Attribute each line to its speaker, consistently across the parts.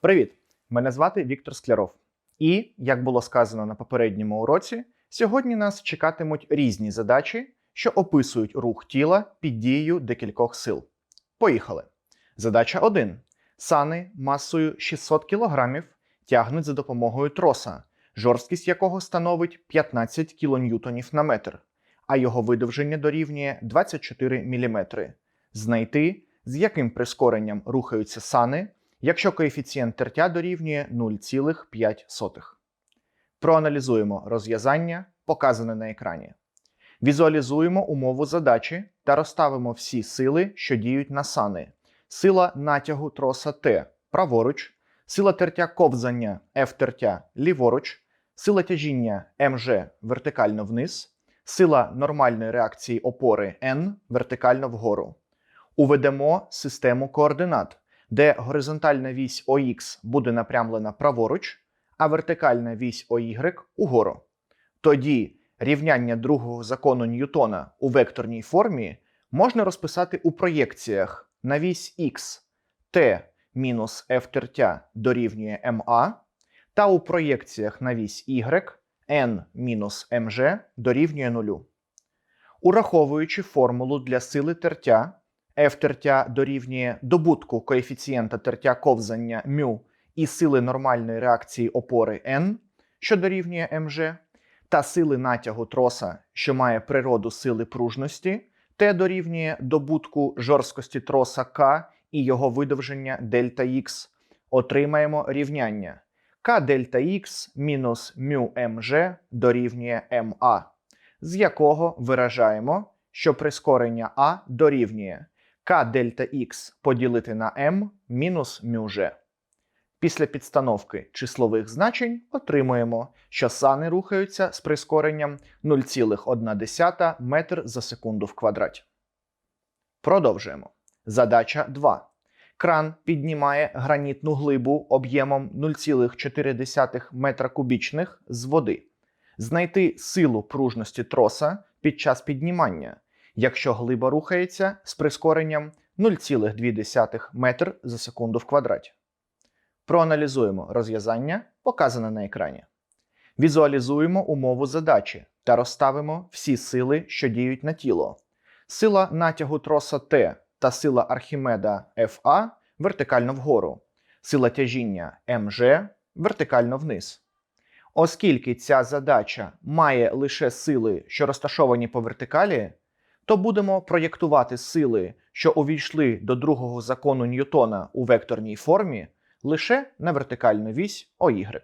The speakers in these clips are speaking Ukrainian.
Speaker 1: Привіт! Мене звати Віктор Скляров. І, як було сказано на попередньому уроці, сьогодні нас чекатимуть різні задачі, що описують рух тіла під дією декількох сил. Поїхали. Задача 1. Сани масою 600 кг тягнуть за допомогою троса, жорсткість якого становить 15 кН на метр, а його видовження дорівнює 24 мм. Знайти, з яким прискоренням рухаються сани, якщо коефіцієнт тертя дорівнює 0,5. Проаналізуємо розв'язання, показане на екрані. Візуалізуємо умову задачі та розставимо всі сили, що діють на сани. Сила натягу троса Т праворуч, сила тертя ковзання F тертя ліворуч, сила тяжіння МЖ вертикально вниз, сила нормальної реакції опори N вертикально вгору. Уведемо систему координат, де горизонтальна вісь ОХ буде напрямлена праворуч, а вертикальна вісь OY угору. Тоді рівняння другого закону Ньютона у векторній формі можна розписати у проєкціях на вісь Х t мінус f тертя дорівнює ma, та у проєкціях на вісь y n мінус mg дорівнює нулю. Ураховуючи формулу для сили тертя, f тертя дорівнює добутку коефіцієнта тертя ковзання μ і сили нормальної реакції опори n, що дорівнює mg, та сили натягу троса, що має природу сили пружності, Т дорівнює добутку жорсткості троса К і його видовження дельта Х, отримаємо рівняння. К дельта Х мінус μ МЖ дорівнює МА, з якого виражаємо, що прискорення А дорівнює К дельта Х поділити на М мінус μЖ. Після підстановки числових значень отримуємо, що сани рухаються з прискоренням 0,1 метр за секунду в квадраті. Продовжуємо. Задача 2. Кран піднімає гранітну глибу об'ємом 0,4 метра кубічних з води. Знайти силу пружності троса під час піднімання, якщо глиба рухається з прискоренням 0,2 метр за секунду в квадраті. Проаналізуємо розв'язання, показане на екрані. Візуалізуємо умову задачі та розставимо всі сили, що діють на тіло. Сила натягу троса Т та сила Архімеда FA вертикально вгору, сила тяжіння МЖ вертикально вниз. Оскільки ця задача має лише сили, що розташовані по вертикалі, то будемо проєктувати сили, що увійшли до другого закону Ньютона у векторній формі лише на вертикальну вісь OY.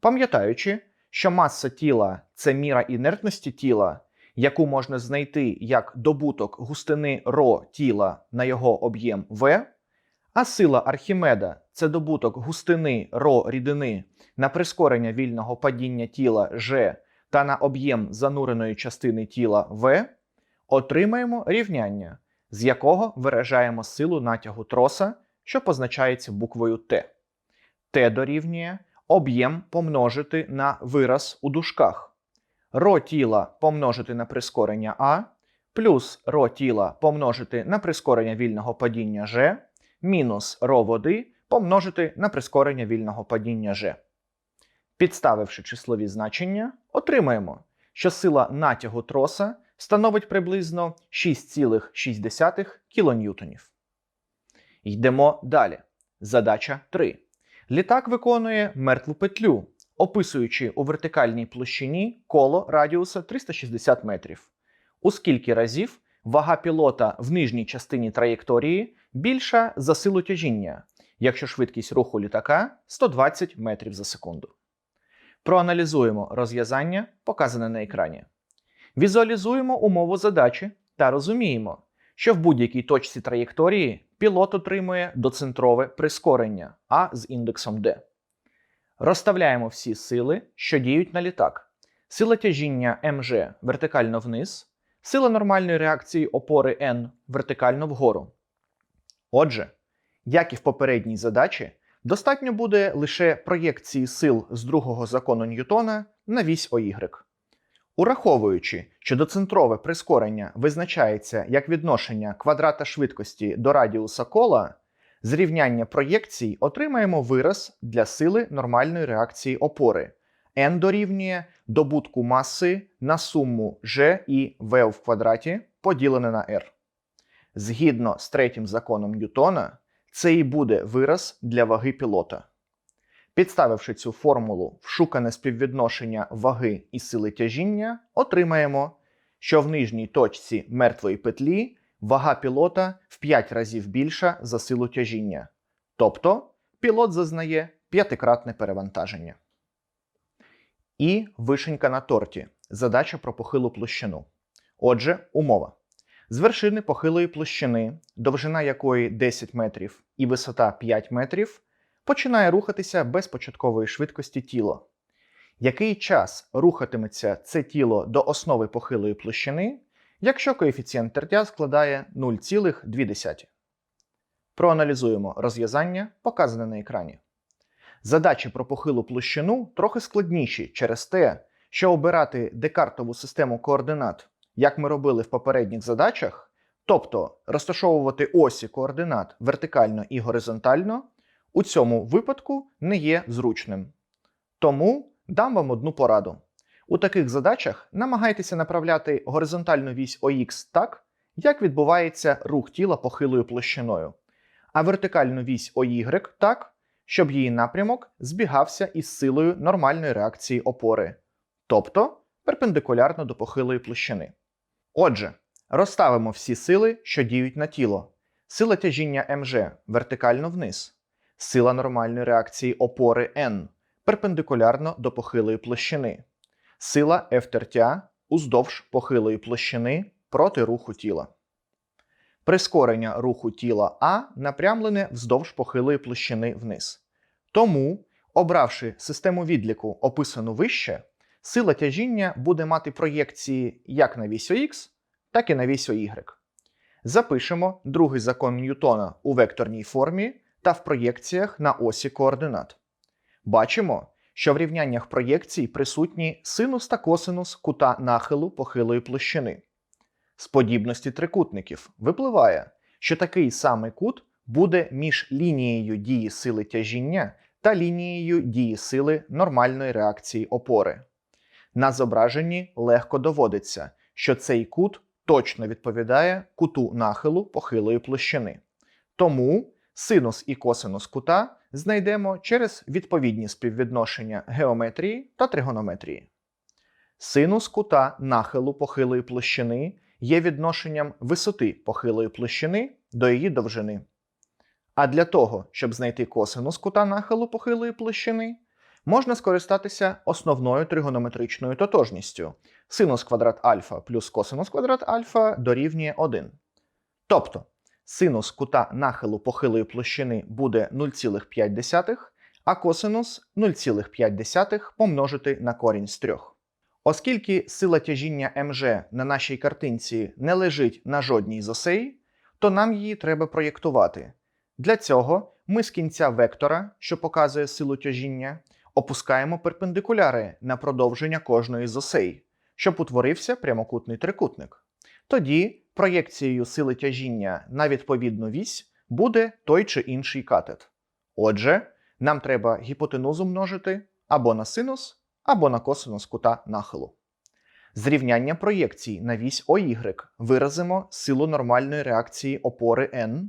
Speaker 1: Пам'ятаючи, що маса тіла це міра інертності тіла, яку можна знайти як добуток густини ро тіла на його об'єм V, а сила Архімеда це добуток густини ро рідини на прискорення вільного падіння тіла G та на об'єм зануреної частини тіла V, отримаємо рівняння, з якого виражаємо силу натягу троса що позначається буквою Т. Т дорівнює об'єм помножити на вираз у дужках. Ро тіла помножити на прискорення А, плюс ро тіла помножити на прискорення вільного падіння G, мінус ро води помножити на прискорення вільного падіння G. Підставивши числові значення, отримаємо, що сила натягу троса становить приблизно 6,6 кН. Йдемо далі. Задача 3. Літак виконує мертву петлю, описуючи у вертикальній площині коло радіуса 360 метрів. У скільки разів вага пілота в нижній частині траєкторії більша за силу тяжіння, якщо швидкість руху літака 120 метрів за секунду. Проаналізуємо розв'язання, показане на екрані. Візуалізуємо умову задачі та розуміємо, що в будь-якій точці траєкторії пілот отримує доцентрове прискорення А з індексом D. Розставляємо всі сили, що діють на літак. Сила тяжіння МЖ вертикально вниз, сила нормальної реакції опори N вертикально вгору. Отже, як і в попередній задачі, достатньо буде лише проєкції сил з другого закону Ньютона на вісь OY. Ураховуючи, що доцентрове прискорення визначається як відношення квадрата швидкості до радіуса кола, З рівняння проєкцій отримаємо вираз для сили нормальної реакції опори. n дорівнює добутку маси на суму g і v в квадраті поділене на r. Згідно з третім законом Ньютона, це і буде вираз для ваги пілота. Підставивши цю формулу в шукане співвідношення ваги і сили тяжіння, отримаємо, що в нижній точці мертвої петлі вага пілота в 5 разів більша за силу тяжіння. Тобто пілот зазнає п'ятикратне перевантаження. І вишенька на торті. Задача про похилу площину. Отже, умова. З вершини похилої площини, довжина якої 10 метрів і висота 5 метрів, починає рухатися без початкової швидкості тіло. Який час рухатиметься це тіло до основи похилої площини, якщо коефіцієнт тертя складає 0,2? Проаналізуємо розв'язання, показане на екрані. Задачі про похилу площину трохи складніші через те, що обирати декартову систему координат, як ми робили в попередніх задачах, тобто розташовувати осі координат вертикально і горизонтально, у цьому випадку не є зручним. Тому дам вам одну пораду. У таких задачах намагайтеся направляти горизонтальну вісь ОХ так, як відбувається рух тіла похилою площиною, а вертикальну вісь ОY так, щоб її напрямок збігався із силою нормальної реакції опори, тобто перпендикулярно до похилої площини. Отже, розставимо всі сили, що діють на тіло. Сила тяжіння МЖ вертикально вниз, сила нормальної реакції опори N перпендикулярно до похилої площини, сила F тертя уздовж похилої площини проти руху тіла. Прискорення руху тіла А напрямлене вздовж похилої площини вниз. Тому, обравши систему відліку, описану вище, сила тяжіння буде мати проєкції як на вісь ОХ, так і на вісь OY. Запишемо другий закон Ньютона у векторній формі та в проєкціях на осі координат. Бачимо, що в рівняннях проєкцій присутні синус та косинус кута нахилу похилої площини. З подібності трикутників випливає, що такий самий кут буде між лінією дії сили тяжіння та лінією дії сили нормальної реакції опори. На зображенні легко доводиться, що цей кут точно відповідає куту нахилу похилої площини. Тому синус і косинус кута знайдемо через відповідні співвідношення геометрії та тригонометрії. Синус кута нахилу похилої площини є відношенням висоти похилої площини до її довжини. А для того, щоб знайти косинус кута нахилу похилої площини, можна скористатися основною тригонометричною тотожністю. Синус квадрат альфа плюс косинус квадрат альфа дорівнює 1. Тобто синус кута нахилу похилої площини буде 0,5, а косинус 0,5 помножити на корінь з 3. Оскільки сила тяжіння МЖ на нашій картинці не лежить на жодній з осей, то нам її треба проєктувати. Для цього ми з кінця вектора, що показує силу тяжіння, опускаємо перпендикуляри на продовження кожної з осей, щоб утворився прямокутний трикутник. Тоді проєкцією сили тяжіння на відповідну вісь буде той чи інший катет. Отже, нам треба гіпотенузу множити або на синус, або на косинус кута нахилу. З рівняння проєкцій на вісь OY виразимо силу нормальної реакції опори N,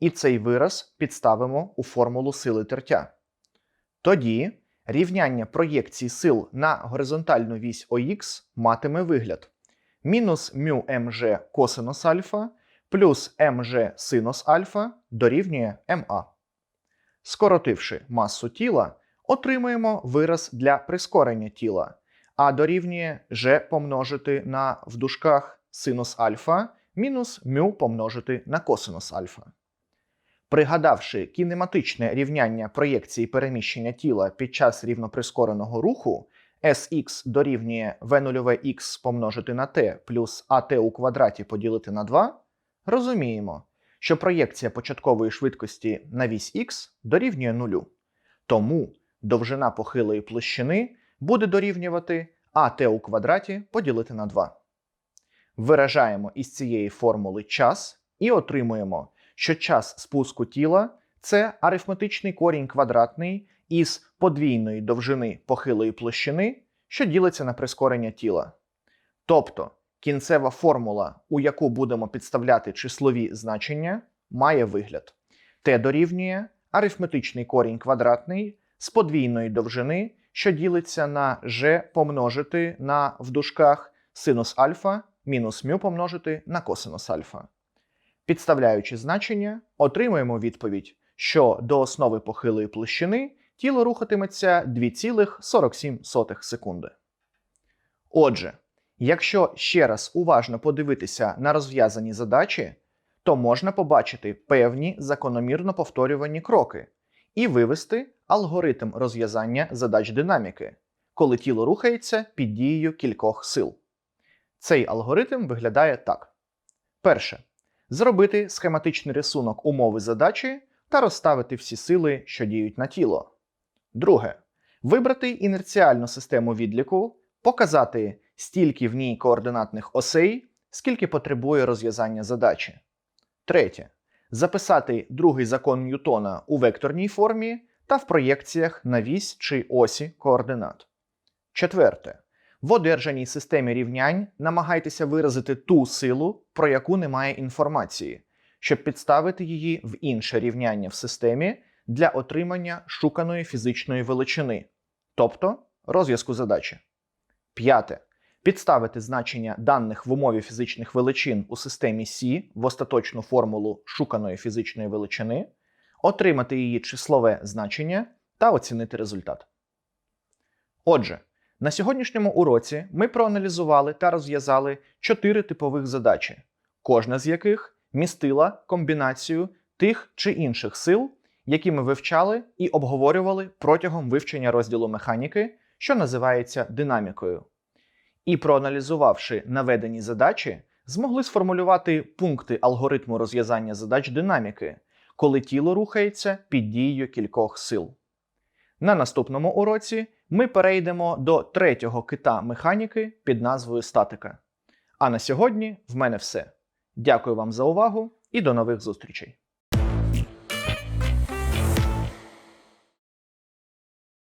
Speaker 1: і цей вираз підставимо у формулу сили тертя. Тоді рівняння проєкцій сил на горизонтальну вісь ОХ матиме вигляд мінус μ МЖ косинус альфа плюс МЖ синус альфа дорівнює МА. Скоротивши масу тіла, отримуємо вираз для прискорення тіла, а дорівнює g помножити на в дужках синус альфа мінус μ помножити на косинус альфа. Пригадавши кінематичне рівняння проєкції переміщення тіла під час рівноприскореного руху, Sx дорівнює v0х помножити на t плюс at у квадраті поділити на 2, розуміємо, що проєкція початкової швидкості на вісь х дорівнює нулю. Тому довжина похилої площини буде дорівнювати at у квадраті поділити на 2. Виражаємо із цієї формули час і отримуємо, що час спуску тіла це арифметичний корінь квадратний із подвійної довжини похилої площини, що ділиться на прискорення тіла. Тобто кінцева формула, у яку будемо підставляти числові значення, має вигляд. Т дорівнює арифметичний корінь квадратний з подвійної довжини, що ділиться на g помножити на в дужках синус альфа мінус мю помножити на косинус альфа. Підставляючи значення, отримуємо відповідь, що до основи похилої площини тіло рухатиметься 2,47 секунди. Отже, якщо ще раз уважно подивитися на розв'язані задачі, то можна побачити певні закономірно повторювані кроки і вивести алгоритм розв'язання задач динаміки, коли тіло рухається під дією кількох сил. Цей алгоритм виглядає так: перше. Зробити схематичний рисунок умови задачі та розставити всі сили, що діють на тіло. Друге. Вибрати інерціальну систему відліку, показати, стільки в ній координатних осей, скільки потребує розв'язання задачі. Третє. Записати другий закон Ньютона у векторній формі та в проєкціях на вісь чи осі координат. Четверте. В одержаній системі рівнянь намагайтеся виразити ту силу, про яку немає інформації, щоб підставити її в інше рівняння в системі для отримання шуканої фізичної величини, тобто розв'язку задачі. П'яте. Підставити значення даних в умові фізичних величин у системі Сі в остаточну формулу шуканої фізичної величини, отримати її числове значення та оцінити результат. Отже, на сьогоднішньому уроці ми проаналізували та розв'язали чотири типових задачі, кожна з яких містила комбінацію тих чи інших сил, які ми вивчали і обговорювали протягом вивчення розділу механіки, що називається динамікою. І проаналізувавши наведені задачі, змогли сформулювати пункти алгоритму розв'язання задач динаміки, коли тіло рухається під дією кількох сил. На наступному уроці ми перейдемо до третього кита механіки під назвою статика. А на сьогодні в мене все. Дякую вам за увагу і до нових зустрічей!